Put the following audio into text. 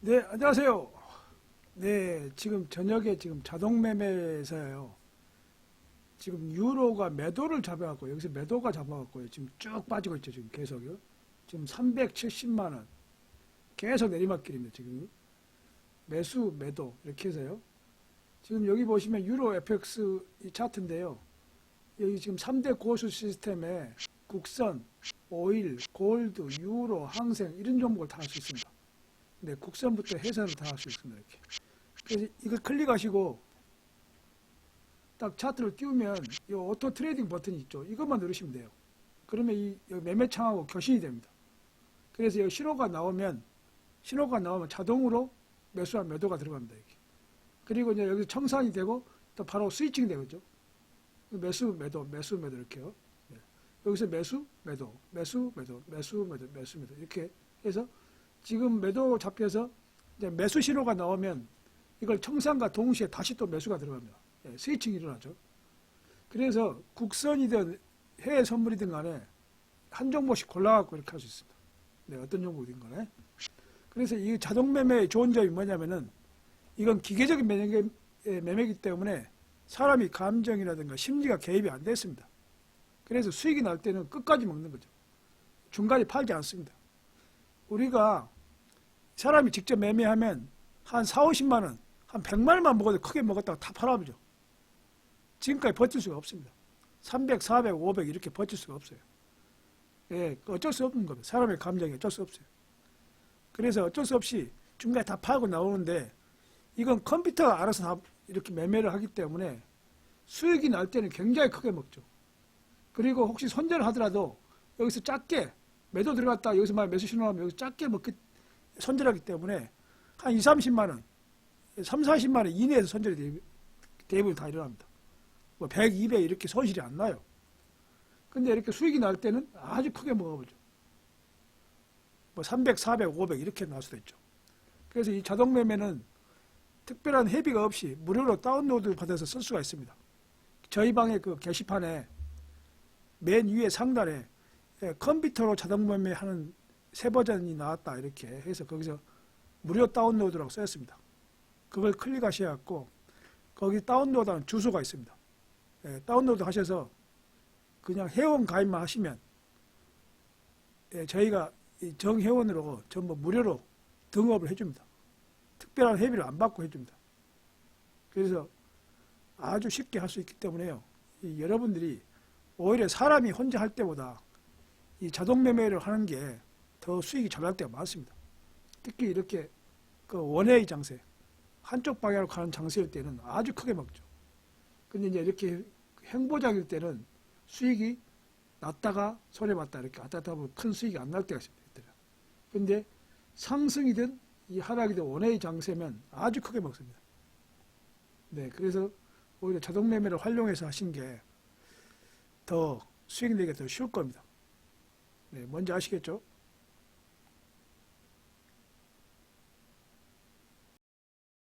네, 안녕하세요. 네, 지금 저녁에 지금 자동 매매에서요. 지금 유로가 매도를 잡아갖고 여기서 매도가 잡아갖고요. 지금 쭉 빠지고 있죠. 지금 계속요. 지금 370만 원 계속 내리막길입니다. 지금 매수 매도 이렇게 해서요. 지금 여기 보시면 유로 FX 이 차트인데요. 여기 지금 3대 고수 시스템에 국선, 오일, 골드, 유로, 항생 이런 종목을 다 할 수 있습니다. 네, 국선부터 해선을 다 할 수 있습니다. 이렇게. 그래서 이걸 클릭하시고 딱 차트를 띄우면 이 오토 트레이딩 버튼이 있죠. 이것만 누르시면 돼요. 그러면 이 매매창하고 교신이 됩니다. 그래서 여기 신호가 나오면 신호가 나오면 자동으로 매수와 매도가 들어갑니다. 이렇게. 그리고 이제 여기 청산이 되고 또 바로 스위칭 되겠죠. 매수 매도 매수 매도 이렇게요. 네. 여기서 매수 매도 매수 매도 매수 매도 매수 매도 이렇게 해서 지금 매도 잡혀서 이제 매수 신호가 나오면 이걸 청산과 동시에 다시 또 매수가 들어갑니다. 예, 스위칭이 일어나죠. 그래서 국선이든 해외 선물이든 간에 한 종목씩 골라갖고 이렇게 할 수 있습니다. 네, 어떤 종목이든 간에. 그래서 이 자동 매매의 좋은 점이 뭐냐면은 이건 기계적인 매매, 예, 매매이기 때문에 사람이 감정이라든가 심리가 개입이 안 됐습니다. 그래서 수익이 날 때는 끝까지 먹는 거죠. 중간에 팔지 않습니다. 우리가 사람이 직접 매매하면 한 4, 50만 원, 한 100만 원만 먹어도 크게 먹었다가 다 팔아버죠. 지금까지 버틸 수가 없습니다. 300, 400, 500 이렇게 버틸 수가 없어요. 예, 어쩔 수 없는 겁니다. 사람의 감정이 어쩔 수 없어요. 그래서 어쩔 수 없이 중간에 다 팔고 나오는데 이건 컴퓨터가 알아서 다 이렇게 매매를 하기 때문에 수익이 날 때는 굉장히 크게 먹죠. 그리고 혹시 손절을 하더라도 여기서 작게 매도 들어갔다 여기서 만 매수 신호하면 여기서 작게 먹기 손절하기 때문에 한 2, 30만 원, 3, 40만 원 이내에서 손절이 대- 대부분 다 일어납니다. 뭐 100, 200 이렇게 손실이 안 나요. 근데 이렇게 수익이 날 때는 아주 크게 먹어보죠. 뭐 300, 400, 500 이렇게 날 수도 있죠. 그래서 이 자동 매매는 특별한 회비가 없이 무료로 다운로드 받아서 쓸 수가 있습니다. 저희 방의 그 게시판에 맨 위에 상단에 예, 컴퓨터로 자동 매매하는 새 버전이 나왔다 이렇게 해서 거기서 무료 다운로드라고 써있습니다. 그걸 클릭하셔갖고 거기 다운로드하는 주소가 있습니다. 예, 다운로드 하셔서 그냥 회원 가입만 하시면 예, 저희가 이 정회원으로 전부 무료로 등업을 해줍니다. 특별한 회비를 안 받고 해줍니다. 그래서 아주 쉽게 할 수 있기 때문에요. 이 여러분들이 오히려 사람이 혼자 할 때보다 이 자동 매매를 하는 게 더 수익이 때가 많습니다. 특히 이렇게 그 원웨이 장세, 한쪽 방향으로 가는 장세일 때는 아주 크게 먹죠. 근데 이제 이렇게 행보장일 때는 수익이 났다가 손해봤다 이렇게 왔다 갔다 하면 큰 수익이 안 날 때가 있습니다. 근데 상승이든 이 하락이든 원웨이 장세면 아주 크게 먹습니다. 네, 그래서 오히려 자동 매매를 활용해서 하신 게 더 수익 내기가 더 쉬울 겁니다. 네, 뭔지 아시겠죠?